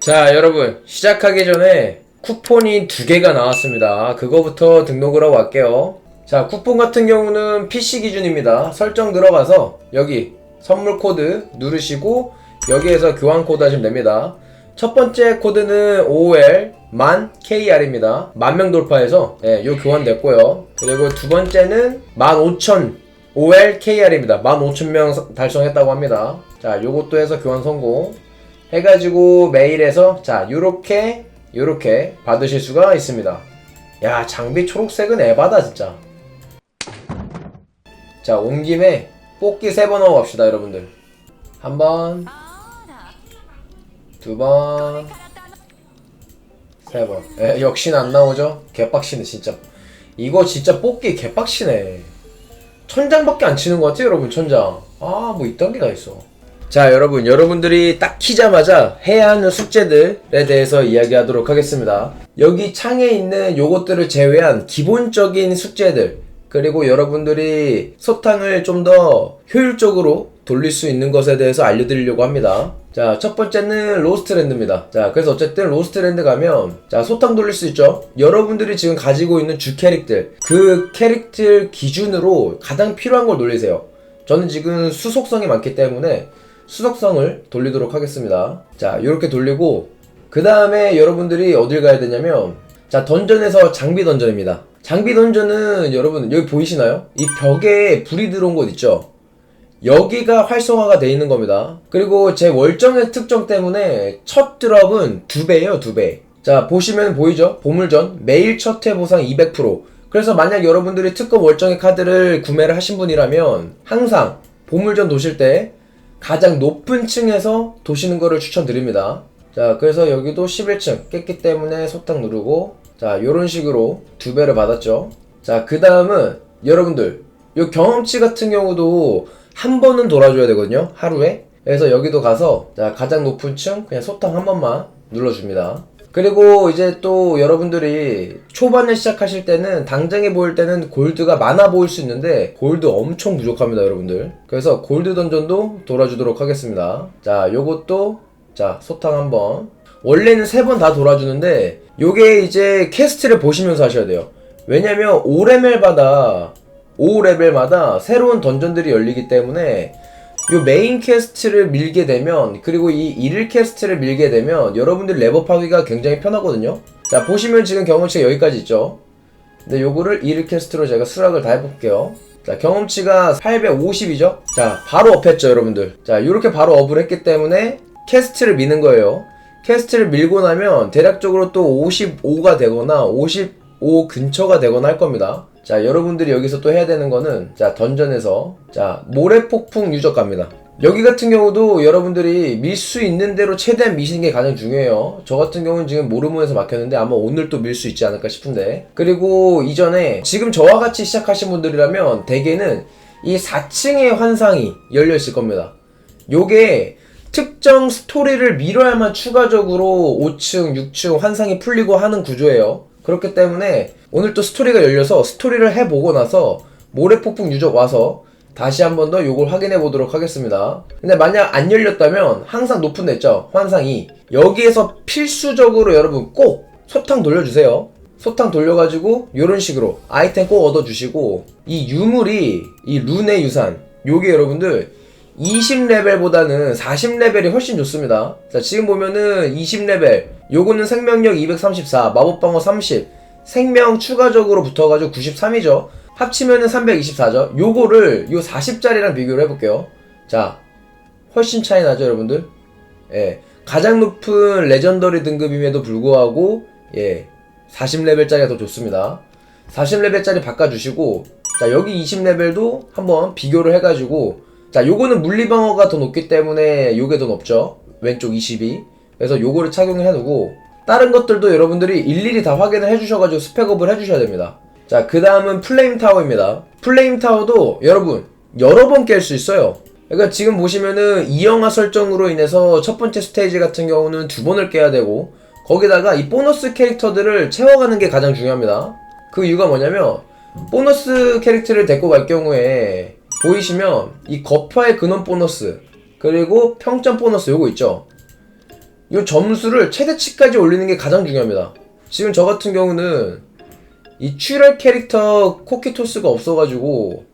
자, 여러분, 시작하기 전에 쿠폰이 두 개가 나왔습니다. 그거부터 등록을 하고 갈게요. 자, 쿠폰 같은 경우는 PC 기준입니다. 설정 들어가서 여기 선물 코드 누르시고 여기에서 교환 코드 하시면 됩니다. 첫 번째 코드는 OL 만 KR입니다. 만명 돌파해서 예, 요 교환 됐고요. 그리고 두 번째는 15,000 OL KR입니다. 15,000명 달성했다고 합니다. 자, 요것도 해서 교환 성공. 해가지고 메일에서 자 요렇게 요렇게 받으실 수가 있습니다. 야 장비 초록색은 에바다 진짜. 자 온 김에 뽑기 세 번 하고 갑시다 여러분들. 한번 두번 세번. 예, 역시나 안 나오죠? 개빡치네 진짜. 이거 진짜 뽑기 개빡치네. 천장밖에 안 치는 것 같아요 여러분 천장. 아 뭐 이딴 게 다 있어 자 여러분 여러분들이 딱 키자마자 해야 하는 숙제들에 대해서 이야기하도록 하겠습니다. 여기 창에 있는 요것들을 제외한 기본적인 숙제들 그리고 여러분들이 소탕을 좀 더 효율적으로 돌릴 수 있는 것에 대해서 알려드리려고 합니다. 자 첫 번째는 로스트랜드입니다. 자 그래서 어쨌든 로스트랜드 가면 자 소탕 돌릴 수 있죠? 여러분들이 지금 가지고 있는 주 캐릭들 그 캐릭터 기준으로 가장 필요한 걸 돌리세요. 저는 지금 수속성이 많기 때문에 수속성을 돌리도록 하겠습니다. 자, 이렇게 돌리고 그 다음에 여러분들이 어딜 가야 되냐면 자, 던전에서 장비 던전입니다. 장비 던전은 여러분 여기 보이시나요? 이 벽에 불이 들어온 곳 있죠? 여기가 활성화가 돼 있는 겁니다. 그리고 제 월정의 특정 때문에 첫 드랍은 두 배예요, 두 배. 자, 보시면 보이죠? 보물전 매일 첫 회 보상 200%. 그래서 만약 여러분들이 특급 월정의 카드를 구매를 하신 분이라면 항상 보물전 도실 때 가장 높은 층에서 도시는 거를 추천드립니다. 자, 그래서 여기도 11층 깼기 때문에 소탕 누르고 자, 요런 식으로 두 배를 받았죠. 자, 그 다음은 여러분들 요 경험치 같은 경우도 한 번은 돌아줘야 되거든요. 하루에. 그래서 여기도 가서 자, 가장 높은 층 그냥 소탕 한 번만 눌러줍니다. 그리고 이제 또 여러분들이 초반에 시작하실 때는 당장에 보일 때는 골드가 많아 보일 수 있는데 골드 엄청 부족합니다 여러분들. 그래서 골드 던전도 돌아주도록 하겠습니다. 자 요것도 자 소탕 한번. 원래는 세 번 다 돌아주는데 요게 이제 캐스트를 보시면서 하셔야 돼요. 왜냐면 5레벨마다 5레벨마다 새로운 던전들이 열리기 때문에 요 메인 캐스트를 밀게 되면 그리고 이 일일 캐스트를 밀게 되면 여러분들 레버하기가 굉장히 편하거든요? 자 보시면 지금 경험치가 여기까지 있죠? 근데 요거를 일일 캐스트로 제가 수락을 다 해볼게요. 자 경험치가 850이죠? 자 바로 업했죠 여러분들. 자 요렇게 바로 업을 했기 때문에 캐스트를 미는 거예요. 캐스트를 밀고 나면 대략적으로 또 55가 되거나 55 근처가 되거나 할 겁니다 자 여러분들이 여기서 또 해야 되는 거는 자 던전에서 자 모래폭풍 유적 갑니다. 여기 같은 경우도 여러분들이 밀 수 있는 대로 최대한 미시는 게 가장 중요해요. 저 같은 경우는 지금 모르모에서 막혔는데 아마 오늘 또 밀 수 있지 않을까 싶은데. 그리고 이전에 지금 저와 같이 시작하신 분들이라면 대개는 이 4층의 환상이 열려 있을 겁니다. 요게 특정 스토리를 밀어야만 추가적으로 5층, 6층 환상이 풀리고 하는 구조예요 그렇기 때문에 오늘 또 스토리가 열려서 스토리를 해보고 나서 모래폭풍 유적 와서 다시 한 번 더 요걸 확인해 보도록 하겠습니다. 근데 만약 안 열렸다면 항상 높은 데 있죠? 환상이. 여기에서 필수적으로 여러분 꼭 소탕 돌려주세요. 소탕 돌려가지고 요런 식으로 아이템 꼭 얻어주시고 이 유물이 이 룬의 유산 요게 여러분들 20레벨보다는 40레벨이 훨씬 좋습니다. 자, 지금 보면은 20레벨, 요거는 생명력 234, 마법방어 30, 생명 추가적으로 붙어가지고 93이죠. 합치면은 324죠. 요거를 요 40짜리랑 비교를 해볼게요. 자, 훨씬 차이 나죠, 여러분들? 예. 가장 높은 레전더리 등급임에도 불구하고, 예. 40레벨짜리가 더 좋습니다. 40레벨짜리 바꿔주시고, 자, 여기 20레벨도 한번 비교를 해가지고, 자, 요거는 물리방어가 더 높기 때문에 요게 더 높죠. 왼쪽 22. 그래서 요거를 착용을 해두고, 다른 것들도 여러분들이 일일이 다 확인을 해주셔가지고 스펙업을 해주셔야 됩니다. 자, 그 다음은 플레임 타워입니다. 플레임 타워도 여러분, 여러 번 깰 수 있어요. 그러니까 지금 보시면은 이영화 설정으로 인해서 첫 번째 스테이지 같은 경우는 두 번을 깨야 되고, 거기다가 이 보너스 캐릭터들을 채워가는 게 가장 중요합니다. 그 이유가 뭐냐면, 보너스 캐릭터를 데리고 갈 경우에, 보이시면 이 거파의 근원 보너스, 그리고 평점 보너스 요거 있죠? 이 점수를 최대치까지 올리는 게 가장 중요합니다. 지금 저 같은 경우는 이 출혈 캐릭터 코키토스가 없어가지고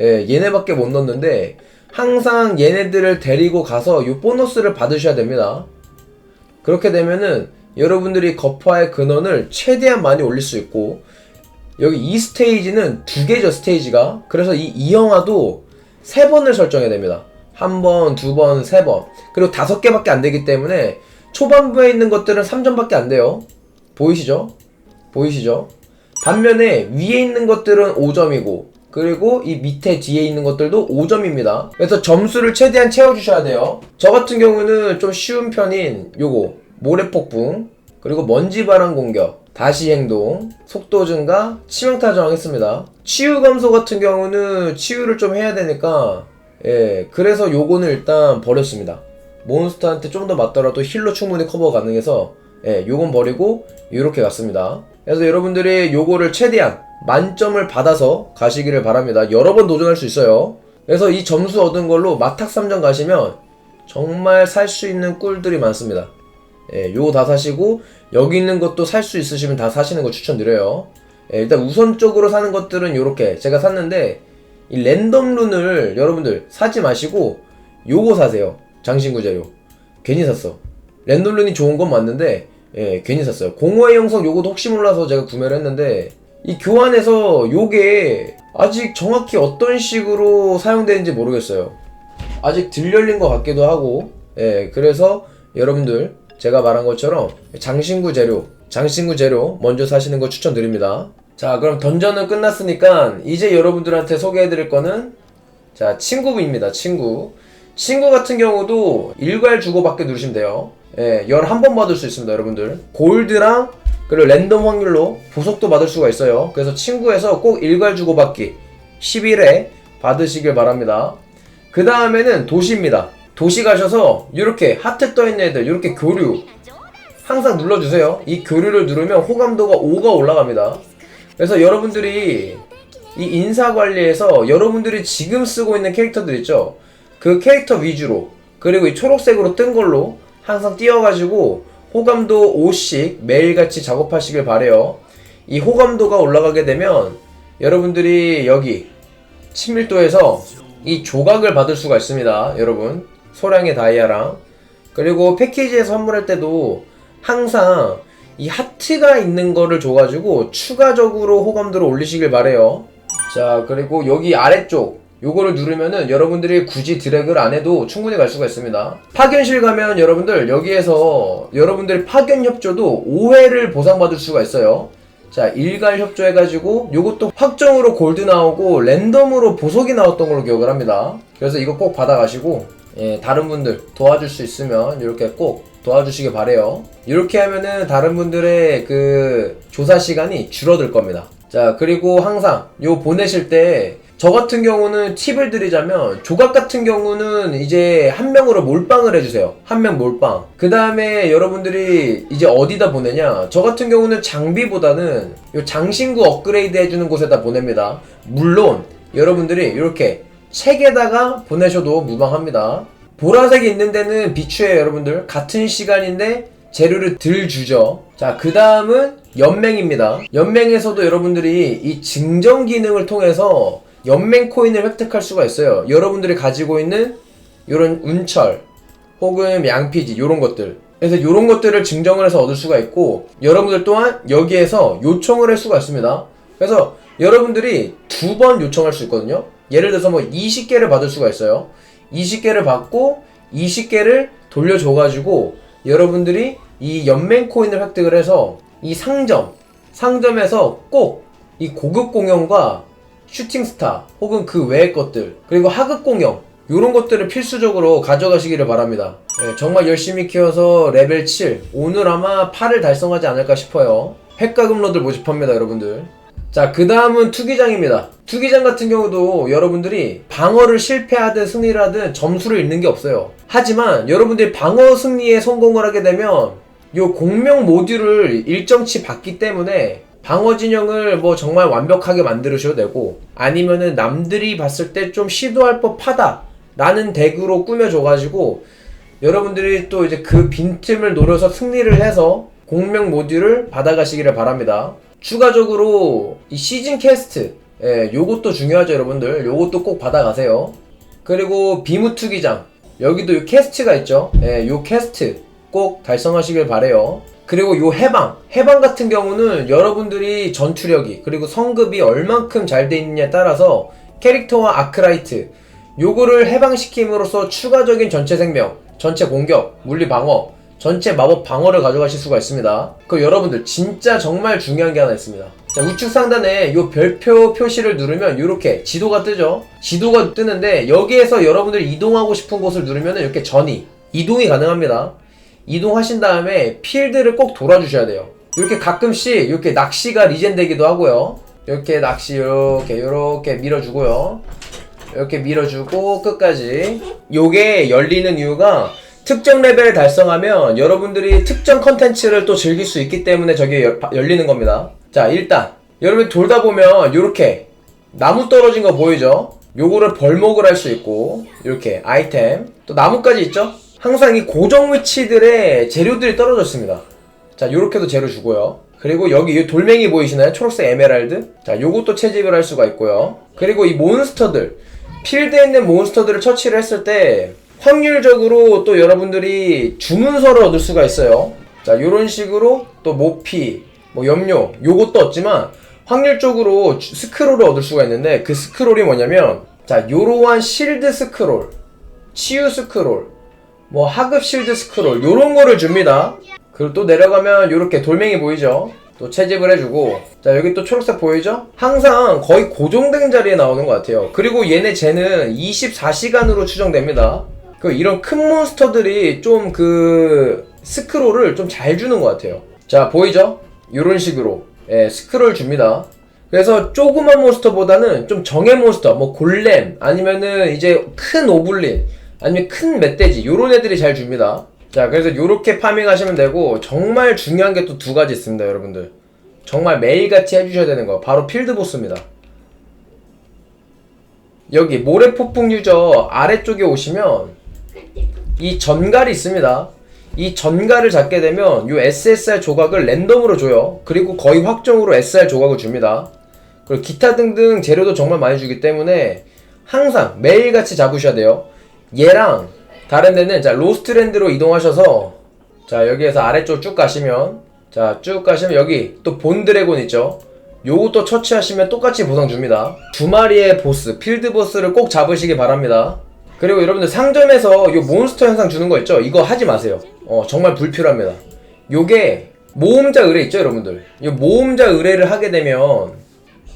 예, 얘네밖에 못 넣었는데 항상 얘네들을 데리고 가서 이 보너스를 받으셔야 됩니다. 그렇게 되면은 여러분들이 거파의 근원을 최대한 많이 올릴 수 있고 여기 이 스테이지는 두 개죠 스테이지가 그래서 이 이영화도 세 번을 설정해야 됩니다 한 번, 두 번, 세 번 그리고 다섯 개밖에 안 되기 때문에 초반부에 있는 것들은 3점밖에 안 돼요 보이시죠? 보이시죠? 반면에 위에 있는 것들은 5점이고 그리고 이 밑에 뒤에 있는 것들도 5점입니다. 그래서 점수를 최대한 채워주셔야 돼요. 저 같은 경우는 좀 쉬운 편인 요거 모래폭풍 그리고 먼지바람 공격 다시 행동 속도 증가 치명타 저항했습니다. 치유 감소 같은 경우는 치유를 좀 해야 되니까 예 그래서 요거는 일단 버렸습니다. 몬스터한테 좀 더 맞더라도 힐로 충분히 커버 가능해서 예, 요건 버리고 이렇게 갔습니다. 그래서 여러분들이 요거를 최대한 만점을 받아서 가시기를 바랍니다. 여러 번 도전할 수 있어요. 그래서 이 점수 얻은 걸로 마탁 3점 가시면 정말 살 수 있는 꿀들이 많습니다. 예, 요거 다 사시고 여기 있는 것도 살 수 있으시면 다 사시는 거 추천드려요. 예, 일단 우선적으로 사는 것들은 요렇게 제가 샀는데 이 랜덤 룬을 여러분들 사지 마시고 요거 사세요. 장신구 재료. 괜히 샀어. 랜덤 룬이 좋은 건 맞는데 예, 괜히 샀어요. 공허의 영성 요것도 혹시 몰라서 제가 구매를 했는데 이 교환해서 요게 아직 정확히 어떤 식으로 사용되는지 모르겠어요. 아직 들 열린 것 같기도 하고 예, 그래서 여러분들 제가 말한 것처럼 장신구 재료, 장신구 재료 먼저 사시는 거 추천드립니다. 자, 그럼 던전은 끝났으니까 이제 여러분들한테 소개해드릴 거는 자 친구입니다. 친구. 친구 같은 경우도 일괄 주고받게 누르시면 돼요. 예, 11번 받을 수 있습니다, 여러분들. 골드랑 그리고 랜덤 확률로 보석도 받을 수가 있어요. 그래서 친구에서 꼭 일괄 주고받기 10일에 받으시길 바랍니다. 그 다음에는 도시입니다. 도시 가셔서 이렇게 하트 떠있는 애들, 이렇게 교류 항상 눌러주세요. 이 교류를 누르면 호감도가 5가 올라갑니다. 그래서 여러분들이 이 인사 관리에서 여러분들이 지금 쓰고 있는 캐릭터들 있죠? 그 캐릭터 위주로 그리고 이 초록색으로 뜬 걸로 항상 띄워가지고 호감도 5씩 매일같이 작업하시길 바래요. 이 호감도가 올라가게 되면 여러분들이 여기 친밀도에서 이 조각을 받을 수가 있습니다. 여러분 소량의 다이아랑 그리고 패키지에서 선물할 때도 항상 이 하트가 있는 거를 줘가지고 추가적으로 호감도를 올리시길 바래요. 자 그리고 여기 아래쪽 요거를 누르면은 여러분들이 굳이 드래그를 안 해도 충분히 갈 수가 있습니다. 파견실 가면 여러분들 여기에서 여러분들이 파견 협조도 5회를 보상받을 수가 있어요. 자, 일괄 협조 해가지고 요것도 확정으로 골드 나오고 랜덤으로 보석이 나왔던 걸로 기억을 합니다. 그래서 이거 꼭 받아가시고 예, 다른 분들 도와줄 수 있으면 이렇게 꼭 도와주시길 바래요. 이렇게 하면은 다른 분들의 그 조사 시간이 줄어들 겁니다. 자, 그리고 항상 요 보내실 때 저 같은 경우는 팁을 드리자면 조각 같은 경우는 이제 한 명으로 몰빵을 해주세요. 한 명 몰빵. 그 다음에 여러분들이 이제 어디다 보내냐? 저 같은 경우는 장비보다는 요 장신구 업그레이드 해주는 곳에다 보냅니다. 물론 여러분들이 이렇게 책에다가 보내셔도 무방합니다. 보라색이 있는 데는 비추해요, 여러분들. 같은 시간인데 재료를 들 주죠. 자, 그 다음은 연맹입니다. 연맹에서도 여러분들이 이 증정 기능을 통해서 연맹 코인을 획득할 수가 있어요. 여러분들이 가지고 있는 이런 운철 혹은 양피지 이런 것들. 그래서 이런 것들을 증정을 해서 얻을 수가 있고 여러분들 또한 여기에서 요청을 할 수가 있습니다. 그래서 여러분들이 두 번 요청할 수 있거든요. 예를 들어서 뭐 20개를 받을 수가 있어요. 20개를 받고 20개를 돌려줘가지고 여러분들이 이 연맹 코인을 획득을 해서 이 상점, 상점에서 꼭 이 고급 공연과 슈팅스타 혹은 그 외의 것들 그리고 하급 공연 이런 것들을 필수적으로 가져가시기를 바랍니다. 예, 정말 열심히 키워서 레벨 7 오늘 아마 8을 달성하지 않을까 싶어요. 획가금러들 모집합니다 여러분들. 자, 그 다음은 투기장입니다. 투기장 같은 경우도 여러분들이 방어를 실패하든 승리를 하든 점수를 잃는 게 없어요. 하지만 여러분들이 방어 승리에 성공을 하게 되면 요 공명 모듈을 일정치 받기 때문에 방어 진영을 뭐 정말 완벽하게 만들으셔도 되고 아니면은 남들이 봤을 때 좀 시도할 법하다 라는 덱으로 꾸며줘가지고 여러분들이 또 이제 그 빈틈을 노려서 승리를 해서 공명 모듈을 받아가시기를 바랍니다. 추가적으로 이 시즌 캐스트, 예, 요것도 중요하죠, 여러분들. 요것도 꼭 받아가세요. 그리고 비무 투기장, 여기도 요 캐스트가 있죠. 예, 요 캐스트 꼭 달성하시길 바래요. 그리고 요 해방, 해방 같은 경우는 여러분들이 전투력이 그리고 성급이 얼만큼 잘 돼 있느냐에 따라서 캐릭터와 아크라이트 요거를 해방시킴으로써 추가적인 전체 생명, 전체 공격, 물리 방어, 전체 마법 방어를 가져가실 수가 있습니다. 그 여러분들 진짜 정말 중요한 게 하나 있습니다. 자, 우측 상단에 요 별표 표시를 누르면 이렇게 지도가 뜨죠. 지도가 뜨는데 여기에서 여러분들이 이동하고 싶은 곳을 누르면 이렇게 전이 이동이 가능합니다. 이동하신 다음에 필드를 꼭 돌아주셔야 돼요. 이렇게 가끔씩 이렇게 낚시가 리젠되기도 하고요. 이렇게 낚시 이렇게 이렇게 밀어주고요. 이렇게 밀어주고 끝까지 요게 열리는 이유가 특정 레벨을 달성하면 여러분들이 특정 컨텐츠를 또 즐길 수 있기 때문에 저게 열, 열리는 겁니다 자 일단 여러분 돌다 보면 요렇게 나무 떨어진 거 보이죠? 요거를 벌목을 할 수 있고 이렇게 아이템 또 나무까지 있죠? 항상 이 고정 위치들의 재료들이 떨어져 있습니다. 자 요렇게도 재료 주고요. 그리고 여기 이 돌멩이 보이시나요? 초록색 에메랄드? 자 요것도 채집을 할 수가 있고요. 그리고 이 몬스터들. 필드에 있는 몬스터들을 처치를 했을 때 확률적으로 또 여러분들이 주문서를 얻을 수가 있어요. 자 요런 식으로 또 모피 뭐 염료 요것도 얻지만 확률적으로 주- 스크롤을 얻을 수가 있는데 그 스크롤이 뭐냐면 자 요러한 실드 스크롤 치유 스크롤 뭐 하급 실드 스크롤 요런 거를 줍니다. 그리고 또 내려가면 요렇게 돌멩이 보이죠? 또 채집을 해주고. 자 여기 또 초록색 보이죠? 항상 거의 고정된 자리에 나오는 것 같아요. 그리고 얘네 쟤는 24시간으로 추정됩니다. 그 이런 큰 몬스터들이 좀 그 스크롤을 좀 잘 주는 것 같아요. 자 보이죠? 요런 식으로. 예, 스크롤 줍니다. 그래서 조그만 몬스터보다는 좀 정예 몬스터, 뭐 골렘, 아니면은 이제 큰 오블린, 아니면 큰 멧돼지, 요런 애들이 잘 줍니다. 자, 그래서 요렇게 파밍 하시면 되고, 정말 중요한 게 또 두 가지 있습니다, 여러분들. 정말 매일같이 해주셔야 되는 거. 바로 필드 보스입니다. 여기 모래폭풍 유저 아래쪽에 오시면, 이 전갈이 있습니다. 이 전갈을 잡게 되면 이 SSR 조각을 랜덤으로 줘요. 그리고 거의 확정으로 SR 조각을 줍니다. 그리고 기타 등등 재료도 정말 많이 주기 때문에 항상 매일같이 잡으셔야 돼요. 얘랑 다른 데는 자 로스트랜드로 이동하셔서 자 여기에서 아래쪽 쭉 가시면 자 쭉 가시면 여기 또 본드래곤 있죠. 요것도 처치하시면 똑같이 보상 줍니다. 두 마리의 보스, 필드 보스를 꼭 잡으시기 바랍니다. 그리고 여러분들 상점에서 요 몬스터 현상 주는 거 있죠? 이거 하지 마세요. 어, 정말 불필요합니다. 요게 모험자 의뢰 있죠, 여러분들? 이 모험자 의뢰를 하게 되면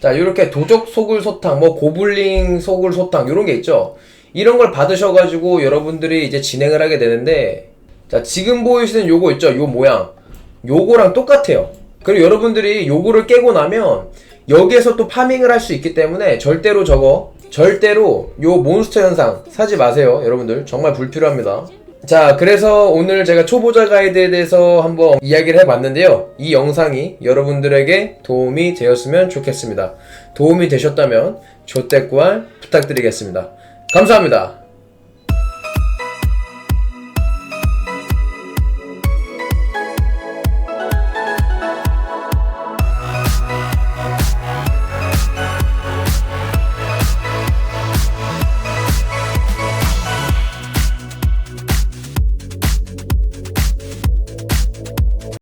자, 이렇게 도적 소굴 소탕, 뭐 고블링 소굴 소탕 이런 게 있죠. 이런 걸 받으셔가지고 여러분들이 이제 진행을 하게 되는데 자, 지금 보이시는 요거 있죠, 요 모양. 요거랑 똑같아요. 그리고 여러분들이 요거를 깨고 나면 여기에서 또 파밍을 할 수 있기 때문에 절대로 저거 절대로 요 몬스터 현상 사지 마세요 여러분들. 정말 불필요합니다. 자 그래서 오늘 제가 초보자 가이드에 대해서 한번 이야기를 해봤는데요. 이 영상이 여러분들에게 도움이 되었으면 좋겠습니다. 도움이 되셨다면 조댓구알 부탁드리겠습니다 감사합니다